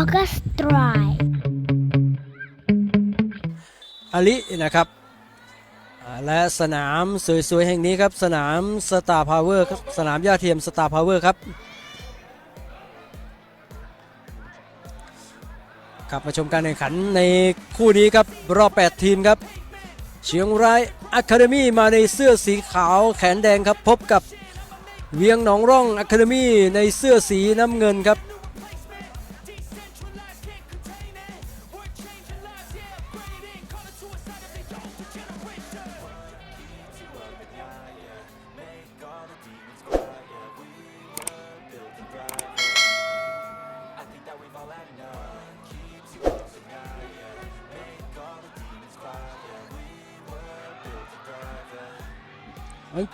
August Drive อลินะครับและสนามสวยๆ แห่งนี้ครับ สนามสตาร์พาวเวอร์ครับ สนามย่าเทียมสตาร์พาวเวอร์ครับครับมาชมการแข่งขันในคู่นี้ครับ รอบ 8 ทีมครับ เชียงรายอะคาเดมี่มาในเสื้อสีขาวแขนแดงครับ พบกับเวียงหนองร่องอะคาเดมี่ในเสื้อสีน้ำเงินครับ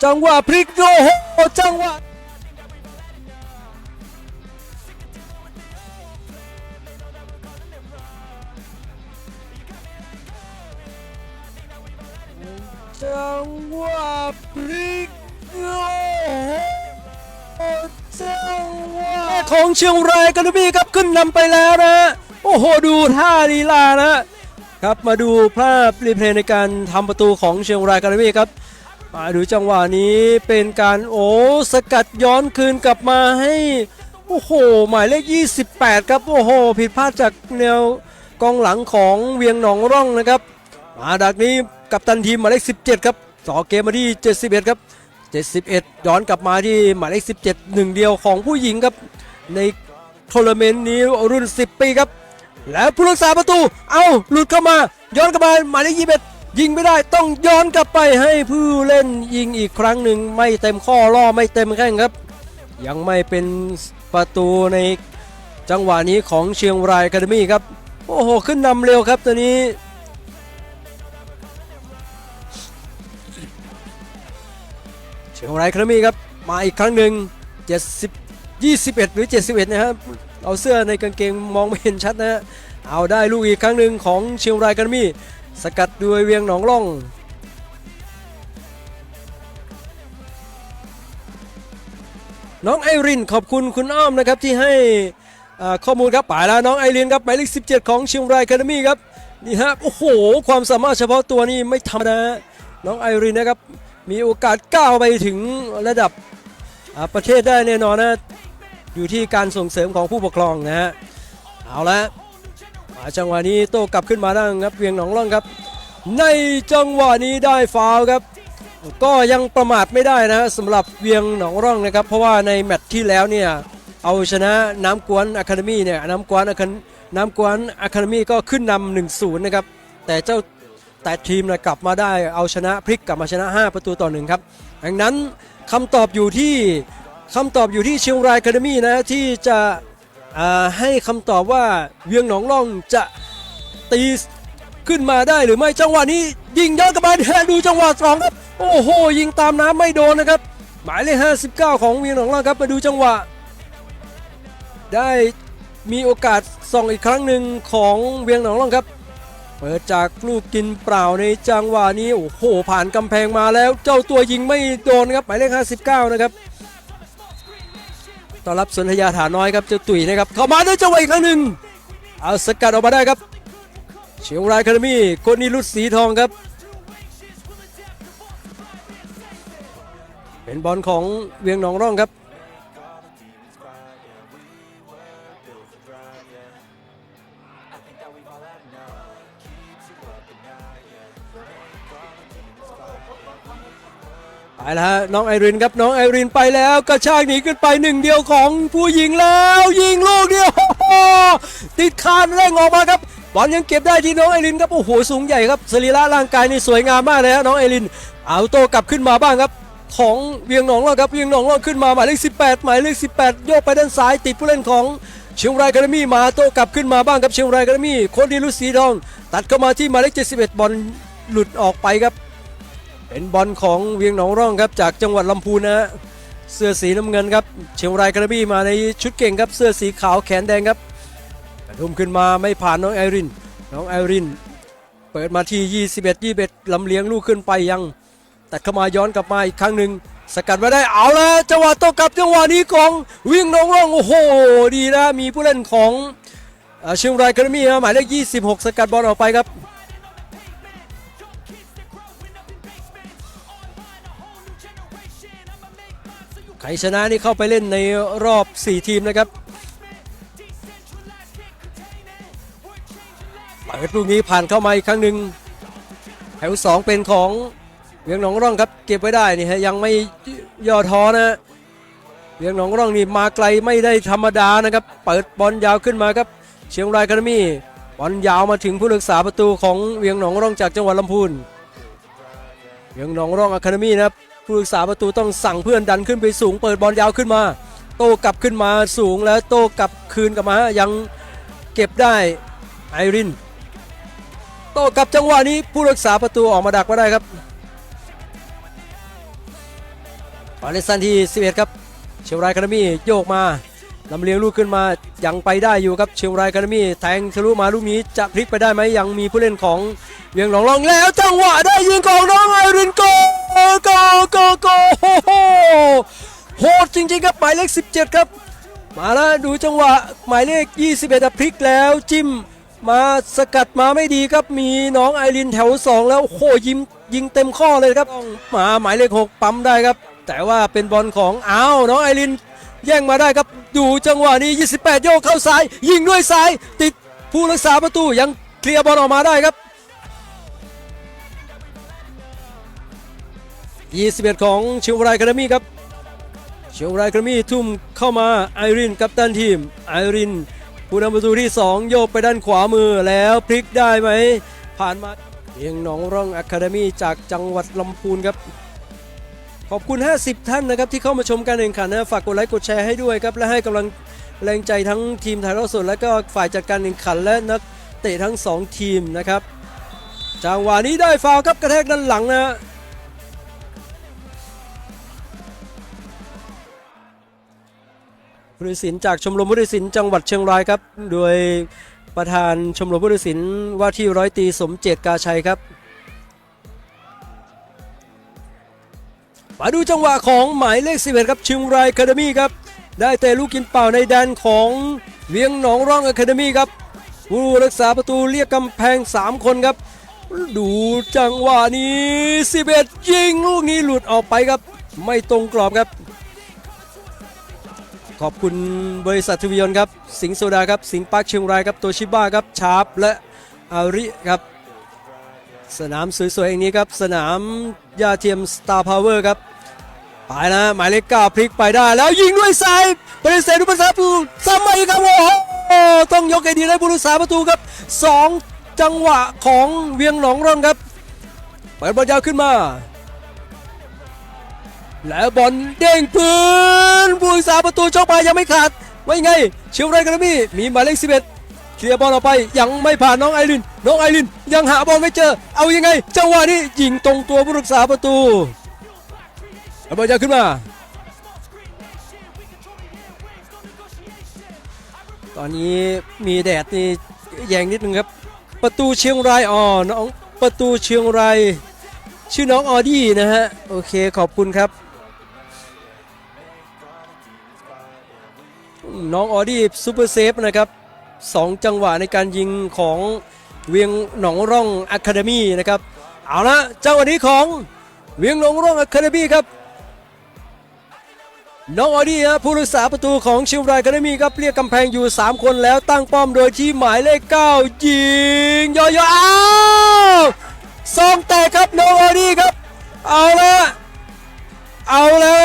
จังหวะพลิกโอ้โหจังหวะจังหวะพลิกโอ้โหจังหวะของเชียงรายกันบีครับขึ้นนำไปแล้วนะโอ้โหดูท่าลีลานะครับมาดูภาพรีเพลย์ในการทำประตูของเชียงรายกันบีครับ มาดูจังหวะนี้เป็นการโอ้สกัดย้อนคืนกลับมาให้ โอ้โห หมายเลข 28 ครับ โอ้โห ผิดพลาดจากแนวกองหลังของเวียงหนองร่องนะครับ มาดักนี้กับตันทีมหมายเลข 17 ครับต่อเกมมาที่ 71 ครับ 71 ย้อนกลับมาที่หมายเลข 17 หนึ่งเดียวของผู้หญิงครับ ในทัวร์นาเมนต์นี้รุ่น 10 ปีครับ แล้วผู้รักษาประตู เอาหลุดเข้ามา ย้อนกลับมาหมายเลข 21 ยิงไม่ได้ต้องย้อนกลับไปให้ผู้เล่นยิงอีกครั้งหนึ่งไม่เต็มข้อล่อไม่เต็มแข้งครับ ยังไม่เป็นประตูในจังหวะนี้ของเชียงรายอะคาเดมี่ครับ โอ้โห ขึ้นนำเร็วครับตัวนี้ เชียงรายอะคาเดมี่ครับ มาอีกครั้งหนึ่ง70 21 หรือ 71 นะครับเอาเสื้อในกางเกงมองไม่เห็นชัดนะฮะเอาได้ลูกอีกครั้งหนึ่งของเชียงรายอะคาเดมี่ สกัดด้วยเวียงหนองล่อง น้องไอรินขอบคุณคุณอ้อมนะครับที่ให้ข้อมูลครับไปแล้วน้องไอรินครับหมายเลข17 ของเชียงรายแคาเดมี่ครับนี่ฮะโอ้โห ความสามารถเฉพาะตัวนี่ไม่ธรรมดาน้องไอรินนะครับมีโอกาสก้าวไปถึงระดับประเทศได้แน่นอนนะอยู่ที่การส่งเสริมของผู้ปกครองนะฮะเอาละ จังหวะนี้โต้กลับขึ้นมาได้ครับเวียงหนองร่องครับ ในจังหวะนี้ได้ฟาวครับ ก็ยังประมาทไม่ได้นะสำหรับเวียงหนองร่องนะครับ เพราะว่าในแมตช์ที่แล้วเนี่ยเอาชนะน้ำกวนอะคาเดมี่เนี่ยน้ำกวนอะคาน้ำกวนอะคาเดมี่ก็ขึ้นนำหนึ่งศูนย์นะครับแต่เจ้าแต่ทีมนะกลับมาได้เอาชนะพลิกกลับมาชนะ 5 ประตูต่อหนึ่งครับดังนั้นคำตอบอยู่ที่คำตอบอยู่ที่เชียงรายอะคาเดมี่นะที่จะ ให้คำตอบว่าเวียงหนองร่องจะตีขึ้นมาได้หรือไม่จังหวะนี้ยิงย้อนกลับมาแทนดูจังหวะสองครับโอ้โหยิงตามน้ำไม่โดนนะครับ หมายเลข59 ของเวียงหนองร่องครับมาดูจังหวะ ได้มีโอกาสส่องอีกครั้งหนึ่งของเวียงหนองร่องครับเปิดจากลูกกินเปล่าในจังหวะนี้โอ้โหผ่านกำแพงมาแล้ว เจ้าตัวยิงไม่โดนครับหมายเลข59นะครับ ต้อนรับสนธยาฐานน้อยครับเจ้าตุ๋ยนะครับเข้ามาด้วยจังหวะอีกครั้งหนึ่งเอาสกัดออกมาได้ครับ เชียงรายคาเดมี่คนนี้รุดสีทองครับ เป็นบอลของเวียงหนองร่องครับ ไปแล้วฮะน้องไอรินครับน้องไอรินไปแล้วกระชากหนีขึ้นไปหนึ่งเดียวของผู้หญิงแล้ว ยิงลูกเดียวติดคานเร่งออกมาครับบอลยังเก็บได้ที่น้องไอรินครับโอ้โหสูงใหญ่ครับสรีระร่างกายนี่สวยงามมากเลยฮะน้องไอรินเอาโตกลับขึ้นมาบ้างครับ ของเวียงหนองแล้วครับเวียงหนองแล้วขึ้นมาหมายเลข18 หมายเลข18 โยกไปด้านซ้ายติดผู้เล่นของเชียงรายแคาเดมี่มาโตกลับขึ้นมาบ้างครับเชียงรายแคาเดมี่คนดีลุสีทอง ตัดเข้ามาที่หมายเลข71 บอลหลุดออกไปครับ เป็นบอลของเวียงหนองร่องครับจากจังหวัดลำพูนนะเสื้อสีน้ำเงินครับเชียงรายกระบี่มาในชุดเก่งครับเสื้อสีขาวแขนแดงครับกระทุ่มขึ้นมาไม่ผ่านน้องไอริน น้องไอริน เปิดมาที่ 21 21ลำเลียงลูกขึ้นไปยังตัดเข้ามาย้อนกลับมาอีกครั้งหนึ่งสกัดมาได้เอาล้วจังหวะโต้กลับจังหวะนี้ของวียงหนองร่องโอ้โหดีนะมีผู้เล่นของเชียงรายแคาเดมี่หมายเลข 26 สกัดบอลออกไปครับ ใครชนะนี่เข้าไปเล่นในรอบ 4 ทีมนะครับเปิดลูกนี้ผ่านเข้ามาอีกครั้งหนึ่งแถว2เป็นของเวียงหนองร่องครับเก็บไว้ได้นี่ฮะยังไม่ย่อท้อนะเวียงหนองร่องนี่มาไกลไม่ได้ธรรมดานะครับเปิดบอลยาวขึ้นมาครับเชียงรายคาเดมี่บอลยาวมาถึงผู้รักษาประตูของเวียงหนองร่องจากจังหวัดลำพูนเวียงหนองร่องอะคาเดมี่นะครับ ผู้รักษาประตูต้องสั่งเพื่อนดันขึ้นไปสูง เปิดบอลยาวขึ้นมา โต้กลับขึ้นมาสูงแล้วโต้กลับคืนกลับมายังเก็บได้ไอรินโต้กลับจังหวะนี้ผู้รักษาประตูออกมาดักไว้ได้ครับปาเลสันที่ 11 ครับเชียงรายคาเดมี่โยกมาลำเลียงลูกขึ้นมายังไปได้อยู่ครับเชียงรายคาเดมี่แทงทะลุมาลูกนี้จะพลิกไปได้ไหมยังมีผู้เล่นของเวียงหนองรองแล้วจังหวะได้ยิงของน้องไอรินโก โกโกโกโอ้โหโหดจริงๆครับหมายเลข 17 ครับ มาแล้วดูจังหวะหมายเลข 21อะพลิกแล้วจิ้มมาสกัดมาไม่ดีครับมีน้องไอรินแถว 2 แล้วโอ้โหยิงยิงเต็มข้อเลยครับมาหมายเลข 6 ปั๊มได้ครับ แต่ว่าเป็นบอลของอ้าวน้องไอรินแย่งมาได้ครับดูจังหวะนี้ 28 โยกเข้าซ้าย ยิงด้วยซ้าย ติดผู้รักษาประตูยังเคลียร์บอลออกมาได้ครับ 21 ของเชียงรายคาเดมี่ครับเชียงรายคาเดมี่ทุ่มเข้ามาไอรินกัปตันทีมไอรินผู้นำประตูที่ 2 โยกไปด้านขวามือแล้วพลิกได้ไหม ผ่านมาเพียงหนองร่องอะคาเดมี่จากจังหวัดลำพูนครับ ขอบคุณ 50 ท่านนะครับที่เข้ามาชมการแข่งขันนะฝากกดไลค์กดแชร์ให้ด้วยครับ และให้กำลังแรงใจทั้งทีมถ่ายทอดสดและก็ฝ่ายจัดการแข่งขันและนักเตะทั้ง 2 ทีมนะครับจังหวะนี้ได้ฟาวครับกระแทกด้านหลังนะ ผู้ตัดสินจากชมรมผู้ตัดสินจังหวัดเชียงรายครับ โดยประธานชมรมผู้ตัดสินว่าที่ร้อยตีสมเจตกาชัยครับ มาดูจังหวะของหมายเลข11ครับเชียงรายคาเดมี่ครับ ได้แต่ลูกกินเป่าในแดนของเวียงหนองร่องอะคาเดมี่ครับ ผู้รักษาประตูเรียกกำแพง 3 คนครับ ดูจังหวะนี้ 11 ยิงลูกนี้หลุดออกไปครับ ไม่ตรงกรอบครับ ขอบคุณบริษัททวียนครับ สิงห์โซดาครับ สิงห์ปาร์คเชียงรายครับ โตชิบ้าครับ ชาร์ปและอาริครับ สนามสวยๆอย่างนี้ครับ สนามยาเทียมสตาร์พาวเวอร์ครับไปนะหมายเลขเก้าพลิกไปได้ แล้วยิงด้วยซ้ายปฏิเสธด้วยประตูประตูซ้ำมาอีกครับโอ้โหต้องยกไอเดียให้ผู้รักษาประตูครับสองจังหวะของเวียงหนองร่องครับเปิดบอลยาวขึ้นมา แล้วบอลเด้งพื้นผู้รักษาประตูช่องไปยังไม่ขาดไว้ไง เชียงรายกระมี่มีหมายเลข11เคลียร์บอลออกไปยังไม่ผ่านน้องไอริน น้องไอรินยังหาบอลไม่เจอ เอายังไงจังหวะนี้ยิงตรงตัวผู้รักษาประตูเอาบอลยาวขึ้นมาตอนนี้มีแดดนี่แยงนิดนึงครับ ประตูเชียงรายอ๋อน้องประตูเชียงรายชื่อน้องออดี้นะฮะ โอเคขอบคุณครับ น้องออดี้ซูเปอร์เซฟนะครับสองจังหวะในการยิงของเวียงหนองร่องอะคาเดมี่นะครับเอาละจังหวะนี้ของเวียงหนองร่องอะคาเดมี่ครับน้องออดี้ฮะผู้รักษาประตูของเชียงรายอะคาเดมี่ครับเรียกกำแพงอยู่ 3 คนแล้วตั้งป้อมโดยที่หมายเลข9ยิงยอยอ้าวซองแตกครับน้องออดี้ครับ เอาละเอาละ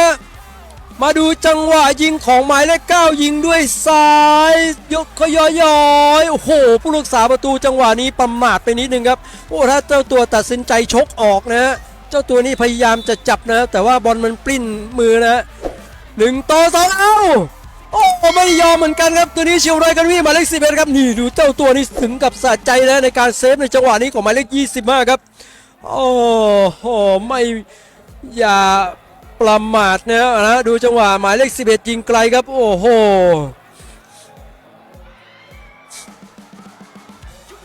มาดูจังหวะยิงของหมายเลขเก้ายิงด้วยซ้าย ยกขยอยๆโอ้โห ผู้รักษาประตูจังหวะนี้ประมาทไปนิดนึงครับโอ้ถ้าเจ้าตัวตัดสินใจชกออกนะ เจ้าตัวนี้พยายามจะจับนะ แต่ว่าบอลมันปลิ้นมือนะฮะหนึ่งต่อสองเอ้าโอ้ไม่ยอมเหมือนกันครับตัวนี้เชียวไรกันวี่หมายเลขสิบเอ็ดครับนี่ดูเจ้าตัวนี้ถึงกับสะใจนะในการเซฟในจังหวะนี้ของหมายเลขยี่สิบห้าครับโอ้โหไม่อย่า ประมาทนะนะดูจังหวะหมายเลข 11 ยิงไกลครับ โอ้โห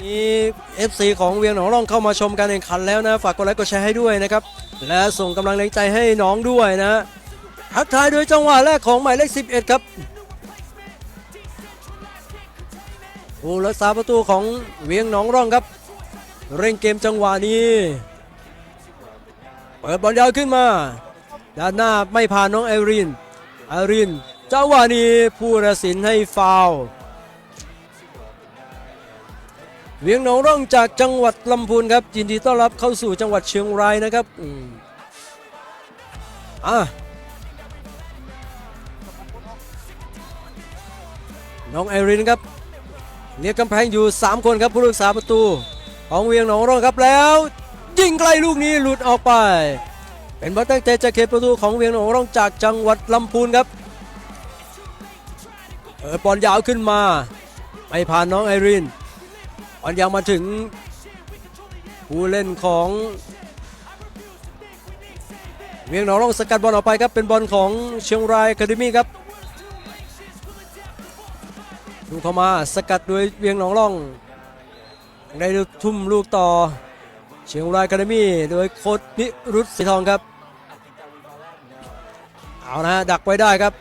นี่ FC ของเวียงหนองร่องเข้ามาชมการแข่งขันแล้วนะ ฝากกดไลค์กดแชร์ให้ด้วยนะครับ และส่งกำลังแรงใจให้น้องด้วยนะทักทายโดยจังหวะแรกของหมายเลข 11 ครับผู้รักษาประตูของเวียงหนองร่องครับ เร่งเกมจังหวะนี้ เปิดบอลยาวขึ้นมา ด้านหน้าไม่ผ่านน้องไอรินไอรินเจังหวะนี้ผู้ตัดสินให้ฟาวเวียงหนองร่องจากจังหวัดลำพูนครับยินดีต้อนรับเข้าสู่จังหวัดเชียงรายนะครับอืมอะน้องไอรินครับเรียกกำแพงอยู่ 3 คนครับผู้รักษาประตู ของเวียงหนองร่องครับแล้ว ยิงไกลลูกนี้หลุดออกไป เป็นบอลตั้งใจจะเขตประตูของเวียงหนองร่องจากจังหวัดลำพูนครับเออบอลยาวขึ้นมาไม่ผ่านน้องไอรินบอลยาวมาถึงผู้เล่นของ เวียงหนองร่องสกัดบอลออกไปครับเป็นบอลของเชียงรายคาเดมี่ครับดูเข้ามาสกัดโดยเวียงหนองร่องได้ทุ่มลูกต่อ เชียงรายคาเดมี่โดยโค้ชนิรุตสีทองครับ เอานะดักไว้ได้ครับ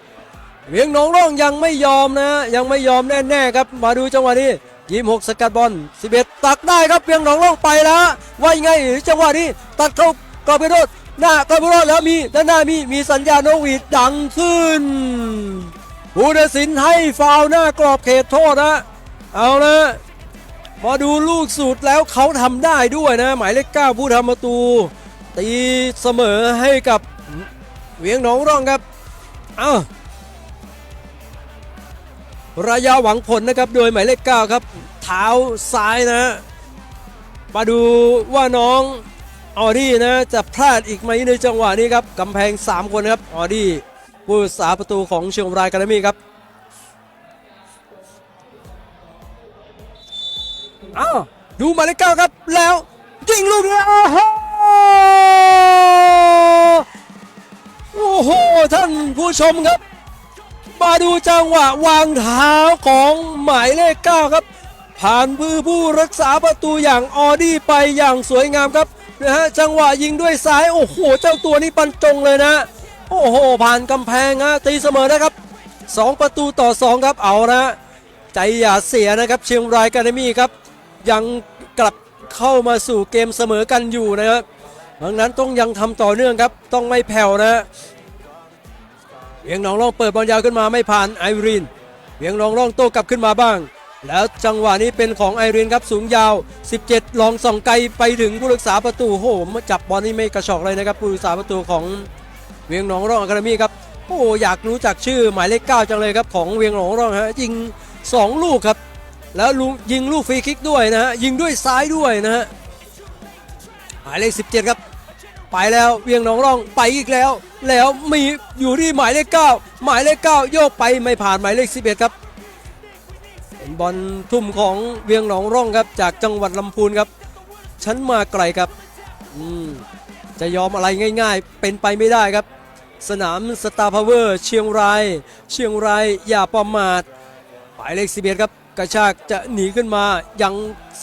เวียงหนองร่องยังไม่ยอมนะยังไม่ยอมแน่ๆครับมาดูจังหวะนี้ยิมหกสกัดบอล11 ตักได้ครับเวียงหนองร่องไปแล้วว่ายังไงจังหวะนี้ตัดเข้ากรอบไปโดดหน้ากรอบไปโดดแล้วมีด้านหน้ามีมีสัญญาณนวีดดังขึ้นผู้ตัดสินให้ฟาวหน้ากรอบเขตโทษนะเอานะมาดูลูกสูตรแล้วเขาทำได้ด้วยนะ หมายเลขเก้าผู้ทำประตู ตีเสมอให้กับ เวียงหนองร่องครับ เอ้าระยะหวังผลนะครับ โดยหมายเลขเก้าครับ เท้าซ้ายนะ มาดูว่าน้องออดี้นะจะพลาดอีกไหมในจังหวะนี้ครับกำแพง 3 คนครับออดี้ผู้รักษาประตูของเชียงรายกาลมี่ครับอ้าวดูหมายเลขเก้าครับแล้วยิงลูกนี้โอ้โห โอ้โห ท่านผู้ชมครับ มาดูจังหวะวางเท้าของหมายเลขเก้าครับ ผ่านมือผู้รักษาประตูอย่างออดี้ไปอย่างสวยงามครับนะฮะจังหวะยิงด้วยซ้ายโอ้โห เจ้าตัวนี้บรรจงเลยนะ โอ้โห ผ่านกำแพงฮะตีเสมอนะครับสองประตูต่อสองครับเอานะใจอย่าเสียนะครับเชียงรายการามี่ครับ ยังกลับเข้ามาสู่เกมเสมอกันอยู่นะครับ ดังนั้นต้องยังทำต่อเนื่องครับ ต้องไม่แผ่วนะเวียงหนองร่องเปิดบอลยาวขึ้นมาไม่ผ่านไอรีนเวียงหนองร่องโต้กลับขึ้นมาบ้าง แล้วจังหวะนี้เป็นของไอรีนครับสูงยาว 17 ลองส่องไกลไปถึงผู้รักษาประตูโอ้โหมจับบอลนี่ไม่กระชอกเลยนะครับผู้รักษาประตูของเวียงหนองร่องอะคาเดมี่ครับโอ้โหอยากรู้จักชื่อหมายเลขเก้าจังเลยครับของเวียงหนองร่องฮะยิงสองลูกครับ แล้วลุงยิงลูกฟรีคิกด้วยนะฮะยิงด้วยซ้ายด้วยนะฮะหมายเลข17 ครับ ไปแล้วเวียงหนองร่องไปอีกแล้ว แล้วมีอยู่ที่หมายเลข9หมายเลข9โยกไปไม่ผ่านหมายเลข11ครับเป็นบอลทุ่มของเวียงหนองร่องครับจากจังหวัดลำพูนครับฉันมาไกลครับอืมจะยอมอะไรง่าย ๆ เป็นไปไม่ได้ครับ สนามสตาร์พาวเวอร์เชียงราย เชียงรายอย่าประมาทหมายเลข11ครับกระชากจะหนีขึ้นมายัง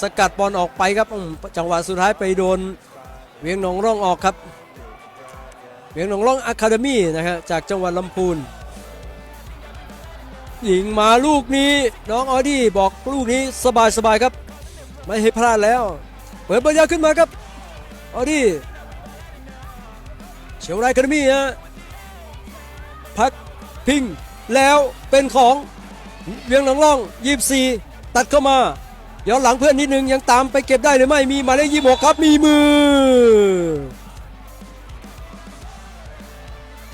สกัดบอลออกไปครับอืมจังหวะสุดท้ายไปโดน เวียงหนองร่องออกครับ เวียงหนองร่องอะคาเดมี่นะฮะจากจังหวัดลำพูนยิงมาลูกนี้น้องออดี้บอกลูกนี้สบายสบายครับ ไม่ให้พลาดแล้ว เปิดบอลยาวขึ้นมาครับออดี้เชียงรายอะคาเดมี่ฮะพักพิงแล้วเป็นของเวียงหนองร่องยีบสี่ตัดเข้ามา ย้อนหลังเพื่อนนิดนึงยังตามไปเก็บได้หรือไม่มีหมายเลขยี่หกครับมีมือ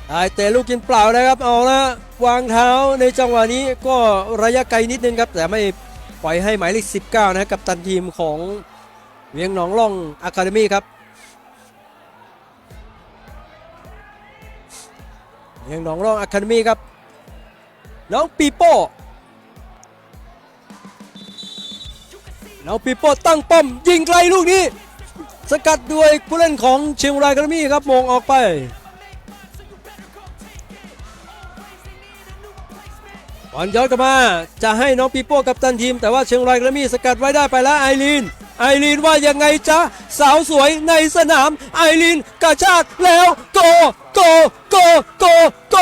ได้แต่ลูกกินเปล่านะครับเอาละวางเท้าในจังหวะนี้ก็ระยะไกลนิดนึงครับ แต่ไม่ปล่อยให้หมายเลข19 นะกับตันทีมของเวียงหนองร่องอะคาเดมี่ครับเวียงหนองร่องอะคาเดมี่ครับ น้องปีโป้ น้องปีโป้ตั้งป้อมยิงไกลลูกนี้ สกัดด้วยผู้เล่นของเชียงรายกระมี่ครับมงออกไป บอลย้อนกลับมาจะให้น้องปีโป้กับตันทีม แต่ว่าเชียงรายกระมี่สกัดไว้ได้ไปแล้วไอรีนไอรีนว่ายังไงจ๊ะ สาวสวยในสนามไอรีนกระชากแล้วโกโกโกโกโก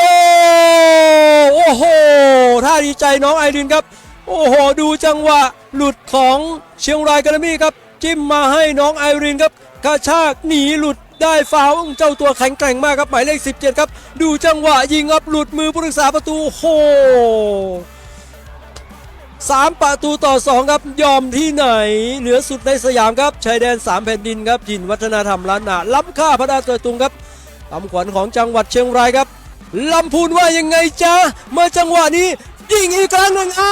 โอ้โหท่าดีใจน้องไอรีนครับ โอ้โห ดูจังหวะหลุดของเชียงรายกามี่ครับ จิ้มมาให้น้องไอรินครับกระชากหนีหลุดได้ฟาวเจ้าตัวแข็งแกร่งมากครับหมายเลข 17 ครับ ดูจังหวะยิงครับหลุดมือผู้รักษาประตูโอ้โหสามประตูต่อสองครับ ยอมที่ไหน เหนือสุดในสยามครับชายแดนสามแผ่นดินครับถิ่นวัฒนธรรมล้านนาล้ำค่าพระดาเกิดตุงครับคำขวัญของจังหวัดเชียงรายครับลำพูนว่ายังไงจ๊ะเมื่อจังหวะนี้ยิงอีกครั้งหนึ่งอะ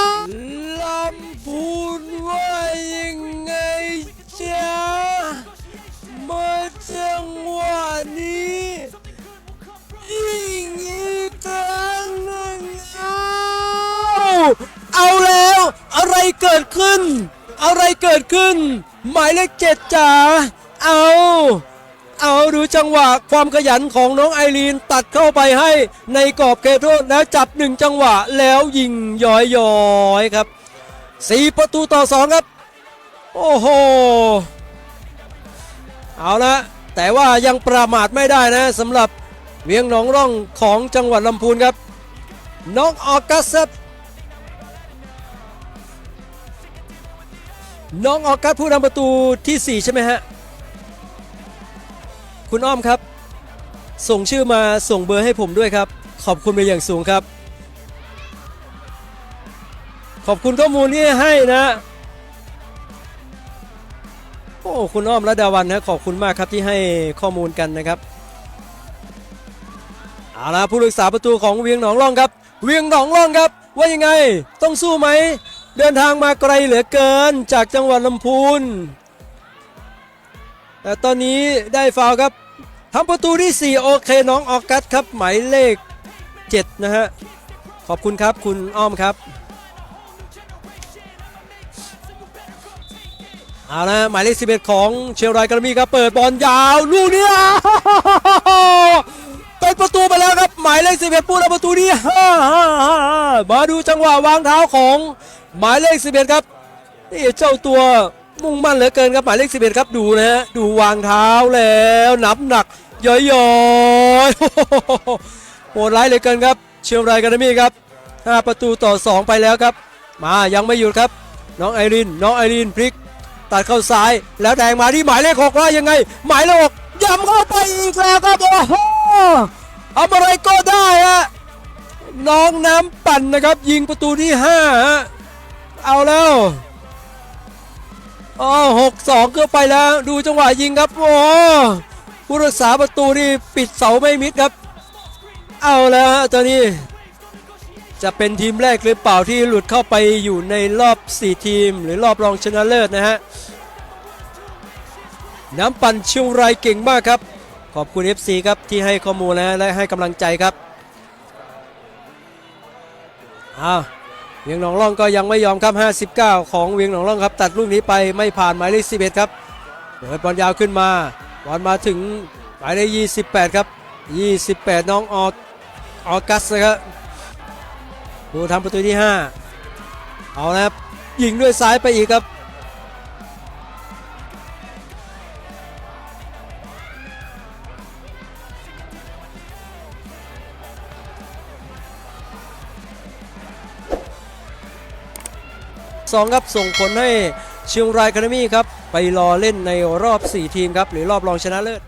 เอาแล้ว อะไรเกิดขึ้น อะไรเกิดขึ้น หมายเลขเจ็ดจ๋าเอาเอาดูจังหวะความขยันของน้องไอรีนตัดเข้าไปให้ในกรอบเขตโทษแล้วจับหนึ่งจังหวะแล้วยิงย้อยๆครับสี่ประตูต่อสองครับ โอ้โห เอาละแต่ว่ายังประมาทไม่ได้นะสำหรับเวียงหนองร่องของจังหวัดลำพูนครับ น้องออกัสครับ น้องออกัสผู้ทำประตูทีสี่ 4 ใช่ไหมฮะ คุณอ้อมครับ ส่งชื่อมาส่งเบอร์ให้ผมด้วยครับ ขอบคุณเป็นอย่างสูงครับ ขอบคุณข้อมูลที่ให้นะโอ้คุณอ้อมและดาวันนะขอบคุณมากครับที่ให้ข้อมูลกันนะครับเอาละผู้รักษาประตูของเวียงหนองร่องครับ เวียงหนองร่องครับ ว่ายังไง ต้องสู้ไหม เดินทางมาไกลเหลือเกินจากจังหวัดลำพูนแต่ตอนนี้ได้ฟาวครับทำประตูที่ 4 โอเคน้องออกัสครับ หมายเลข 7 นะฮะ ขอบคุณครับคุณอ้อมครับเอาละหมายเลข 11 ของเชียงรายกระมีครับ เปิดบอลยาว ลูกนี้อ้าว เป็นประตูไปแล้วครับ หมายเลข11ผู้รับประตูที่5มาดูจังหวะวางเท้าของ หมายเลข11ครับนี่เจ้าตัวมุ่งมั่นเหลือเกินครับหมายเลข11ครับดูนะฮะดูวางเท้าแล้วนับหนักย่อยๆโหดร้ายเหลือเกินครับ เชียงรายกันมี่ครับ5ประตูต่อ2ไปแล้วครับ มายังไม่หยุดครับ น้องไอรินน้องไอรินพลิกตัดเข้าซ้ายแล้วแทงมาที่หมายเลขหกว่ายังไง หมายเลขหกย้ำเข้าไปอีกแล้วครับโอ้โห ทำอะไรก็ได้ฮะน้องน้ำปั่นนะครับ ยิงประตูที่ห้าฮะเอาแล้วอ๋อหกสองก็ไปแล้ว ดูจังหวะยิงครับโอ้ผู้รักษาประตูนี่ปิดเสาไม่มิดครับ เอาแล้วฮะตอนนี้ จะเป็นทีมแรกหรือเปล่าที่หลุดเข้าไปอยู่ในรอบ 4 ทีม หรือรอบรองชนะเลิศนะฮะน้ำปั่นเชียงรายเก่งมากครับ ขอบคุณ FC ครับที่ให้ข้อมูลนะและให้กำลังใจครับอ้าวเวียงหนองร่องก็ยังไม่ยอมครับ 59 ของเวียงหนองร่องครับ ตัดลูกนี้ไปไม่ผ่านหมายเลข11 ครับเปิดบอลยาวขึ้นมาบอลมาถึงหมายเลข28 ครับ 28 น้องออออกัสนะครับผู้ทำประตูที่ 5 เอาละครับยิงด้วยซ้ายไปอีกครับ สองครับ ส่งผลให้เชียงรายคาเดมี่ครับ ไปรอเล่นในรอบ 4 ทีมครับ หรือรอบรองชนะเลิศ